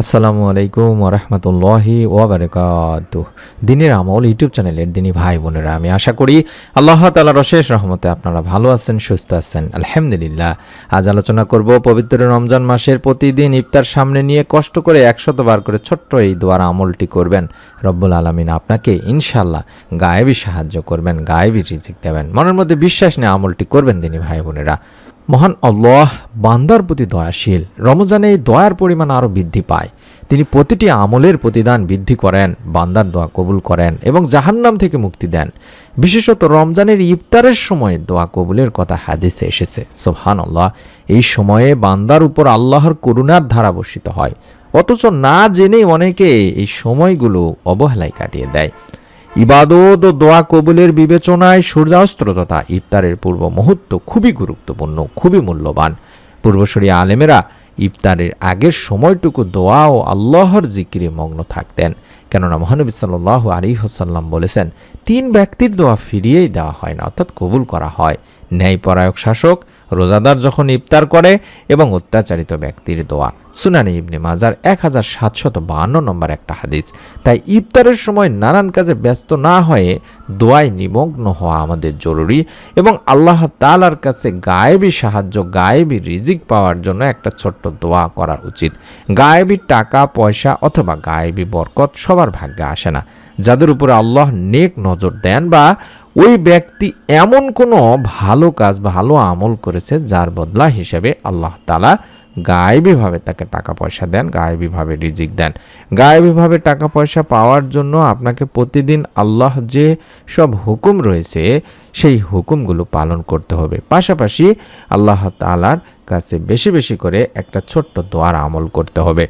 আসসালামু আলাইকুম ওরহমতুল্লাহি ওবরকাত। দিনের আমল ইউটিউব চ্যানেলের দিনী ভাই বোনেরা, আমি আশা করি আল্লাহ তালার অশেষ রহমতে আপনারা ভালো আছেন, সুস্থ আছেন। আলহামদুলিল্লাহ, আজ আলোচনা করব পবিত্র রমজান মাসের প্রতিদিন ইফতার সামনে নিয়ে কষ্ট করে একশতবার করে ছোট্ট এই দোয়ার আমলটি করবেন। রব্বুল আলমিন আপনাকে ইনশাল্লাহ গায়েবী সাহায্য করবেন, গায়েবী রিজিক দেবেন। মনের মধ্যে বিশ্বাস নিয়ে আমলটি করবেন, দিনী ভাই বোনেরা। মহান আল্লাহ বান্দার প্রতি দয়াশীল। রমজানে এই দয়ার পরিমাণ আরও বৃদ্ধি পায়। তিনি প্রতিটি আমলের প্রতিদান বৃদ্ধি করেন, বান্দার দোয়া কবুল করেন এবং জাহান্নাম থেকে মুক্তি দেন। বিশেষত রমজানের ইফতারের সময় দোয়া কবুলের কথা হাদিসে এসেছে। সোহান আল্লাহ এই সময়ে বান্দার উপর আল্লাহর করুণার ধারা বর্ষিত হয়। অথচ না জেনেই অনেকে এই সময়গুলো অবহেলায় কাটিয়ে দেয়। ইবাদত ও দোয়া কবুলের বিবেচনায় সূর্যাস্ত তথা ইফতারের পূর্ব মুহূর্ত খুবই গুরুত্বপূর্ণ, খুবই মূল্যবান। পূর্বসরী আলেমেরা ইফতারের আগের সময়টুকু দোয়া ও আল্লাহর জিকিরে মগ্ন থাকতেন। কেননা মহানবী সাল্লাহ আলী হোসাল্লাম বলেছেন, তিন ব্যক্তির দোয়া ফিরিয়েই দেওয়া হয় না, অর্থাৎ কবুল করা হয়। ন্যায়পরায়ক শাসক, রোজাদার যখন ইফতার করে এবং অত্যাচারিত ব্যক্তির দোয়া। সুনানি ইবনে মাজার এক হাজার সাতশত বাহান্ন নম্বর একটা হাদিস। তাই ইফতারের সময় নানান কাজে ব্যস্ত না হয়ে দোয়ায় নিমগ্ন হওয়া আমাদের জরুরি এবং আল্লাহ তালার কাছে গায়েবী সাহায্য, গায়েবী রিজিক পাওয়ার জন্য একটা ছোট্ট দোয়া করা উচিত। গায়েবী টাকা, পয়সা অথবা গায়েবী বরকত সবার ভাগ্যে আসে না। যাদের উপরে আল্লাহ নেক নজর দেন বা ওই ব্যক্তি এমন কোনো ভালো কাজ, ভালো আমল করেছে যার বদলা হিসেবে আল্লাহ তালা গায়েবীভাবে তাকে টাকা পয়সা দেন, গায়েবীভাবে রিজিক দেন। গায়েবীভাবে টাকা পয়সা পাওয়ার জন্য আপনাকে প্রতিদিন আল্লাহ যে সব হুকুম রয়েছে, সেই হুকুমগুলো পালন করতে হবে। পাশাপাশি আল্লাহ তালার কাছে বেশি বেশি করে একটা ছোট্ট দোয়ার আমল করতে হবে।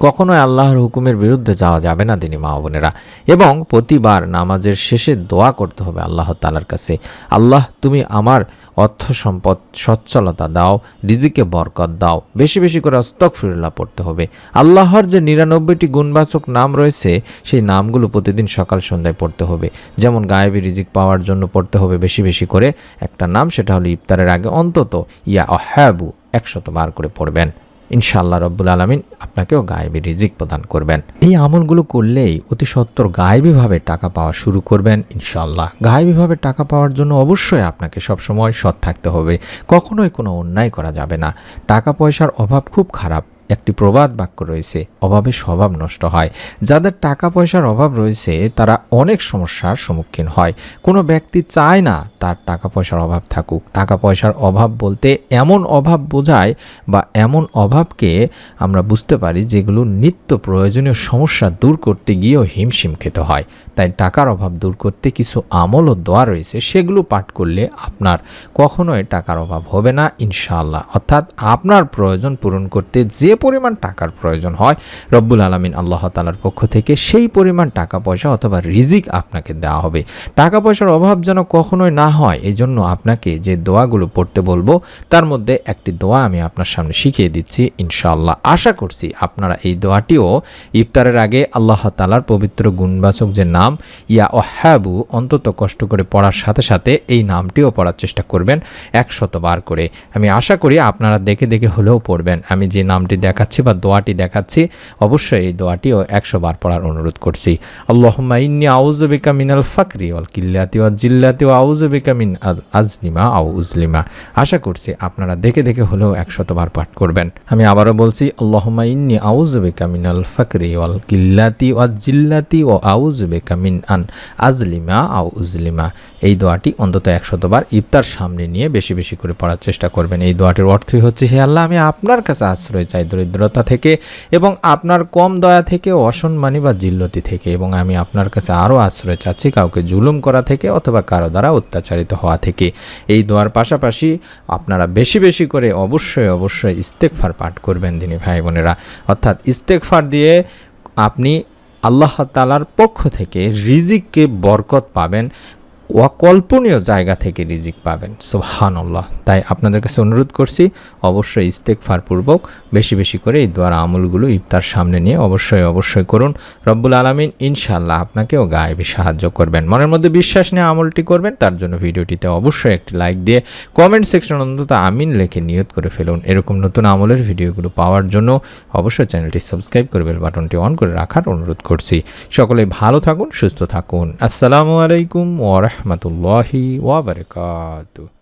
কখনোই আল্লাহর হুকুমের বিরুদ্ধে যাওয়া যাবে না তিনি মা বোনেরা। এবং প্রতিবার নামাজের শেষে দোয়া করতে হবে আল্লাহ তালার কাছে। আল্লাহ, তুমি আমার অর্থ সম্পদ সচ্ছলতা দাও, রিজিকে বরকত দাও, বেশি বেশি করে অস্তক ফিরুল্লাহ পড়তে হবে। আল্লাহর যে নিরানব্বইটি গুণবাচক নাম রয়েছে, সেই নামগুলো প্রতিদিন সকাল সন্ধ্যায় পড়তে হবে। যেমন গায়েবী রিজিক পাওয়ার জন্য পড়তে হবে বেশি বেশি করে। একটা নাম, সেটা হলো ইফতারের আগে অন্তত ইয়া অহ্যাবু একশত বার করে পড়বেন। ইনশাআল্লাহ রব্বুল আলমিন আপনাকেও গায়েবী রিজিক প্রদান করবেন। এই আমলগুলো করলেই অতি সত্তর গায়েবীভাবে টাকা পাওয়া শুরু করবেন ইনশাআল্লাহ। গায়েবীভাবে টাকা পাওয়ার জন্য অবশ্যই আপনাকে সবসময় সৎ থাকতে হবে। কখনোই কোনো অন্যায় করা যাবে না। টাকা পয়সার অভাব খুব খারাপ। একটি প্রবাদ বাক্য রয়েছে, অভাবে স্বভাব নষ্ট হয়। যাদের টাকা পয়সার অভাব রয়েছে, তারা অনেক সমস্যার সম্মুখীন হয়। কোনো ব্যক্তি চায় না তার টাকা পয়সার অভাব থাকুক। টাকা পয়সার অভাব বলতে এমন অভাব বোঝায় বা এমন অভাবকে আমরা বুঝতে পারি যেগুলো নিত্য প্রয়োজনীয় সমস্যা দূর করতে গিয়েও হিমশিম খেতে হয়। তাই টাকার অভাব দূর করতে কিছু আমল ও দোয়া রয়েছে, সেগুলো পাঠ করলে আপনার কখনোই টাকার অভাব হবে না, ইনশাআল্লাহ। অর্থাৎ আপনার প্রয়োজন পূরণ করতে যে পরিমাণ টাকার প্রয়োজন হয়, রব্বুল আলমিন আল্লাহ তালার পক্ষ থেকে সেই পরিমাণ টাকা পয়সা অথবা রিজিক আপনাকে দেওয়া হবে। টাকা পয়সার অভাব যেন কখনোই না হয় এই জন্য আপনাকে যে দোয়াগুলো পড়তে বলব, তার মধ্যে একটি দোয়া আমি আপনার সামনে শিখিয়ে দিচ্ছি, ইনশাআল্লাহ। আশা করছি আপনারা এই দোয়াটিও ইফতারের আগে আল্লাহ তালার পবিত্র গুণবাচক যে নাম, ইয়া অহ্যাবু অন্তত কষ্ট করে পড়ার সাথে সাথে এই নামটিও পড়ার চেষ্টা করবেন, একশত বার করে। আমি আশা করি আপনারা দেখে দেখে হলেও পড়বেন। আমি যে নামটি দেখাচ্ছি বা দোয়াটি দেখাচ্ছি, অবশ্যই এই দোয়াটিও একশো বার পড়ার অনুরোধ করছি। আল্লাহম্মা ইন্নি আউজবিকা মিনাল ফাকরি অল কিল্লাতি ও জিল্লাতি ও আউজবিকা মিন আল- আজলিমা আউ উজলিমা। আশা করছি আপনারা দেখে দেখে হলেও একশত বার পাঠ করবেন। আমি আবারও বলছি, আল্লাহম্মা ইন্নি আউজবিকা মিনাল ফাকরি ওয়াল কিল্লাতি ও জিল্লাতি ও আউজবিকা মিন আন আজলিমা আউ উজলিমা। এই দোয়াটি অন্তত একশতবার ইফতার সামনে নিয়ে বেশি বেশি করে পড়ার চেষ্টা করবেন। এই দোয়াটির অর্থই হচ্ছে, হে আল্লাহ, আমি আপনার কাছে আশ্রয় চাই দরিদ্রতা থেকে এবং আপনার কম দয়া থেকে, অসম্মানী বা জিল্লতি থেকে এবং আমি আপনার কাছে আরও আশ্রয় চাচ্ছি কাউকে জুলুম করা থেকে অথবা কারও দ্বারা অত্যাচারিত হওয়া থেকে। এই দোয়ার পাশাপাশি আপনারা বেশি বেশি করে অবশ্যই অবশ্যই ইস্তেকফার পাঠ করবেন দিনী ভাই বোনেরা। অর্থাৎ ইস্তেকফার দিয়ে আপনি আল্লাহ তালার পক্ষ থেকে রিজিককে বরকত পাবেন। অকল্পনীয় জায়গা থেকে রিজিক পাবেন। সুবহানাল্লাহ। তাই আপনাদের কাছে অনুরোধ করছি, অবশ্যই ইস্তেকফার পূর্বক বেশি বেশি করে এই দোয়ার আমলগুলো ইফতার সামনে নিয়ে অবশ্যই অবশ্যই করুন। রব্বুল আলমিন ইনশাল্লাহ আপনাকেও গায়েবী সাহায্য করবেন। মনের মধ্যে বিশ্বাস নিয়ে আমলটি করবেন, তার জন্য ভিডিওটিতে অবশ্যই একটি লাইক দিয়ে কমেন্ট সেকশন অন্তত আমিন লেখে নিয়ত করে ফেলুন। এরকম নতুন আমলের ভিডিওগুলো পাওয়ার জন্য অবশ্যই চ্যানেলটি সাবস্ক্রাইব করে বেল বাটনটি অন করে রাখার অনুরোধ করছি। সকলে ভালো থাকুন, সুস্থ থাকুন। আসসালামু আলাইকুম warahmatullahi wabarakatuh.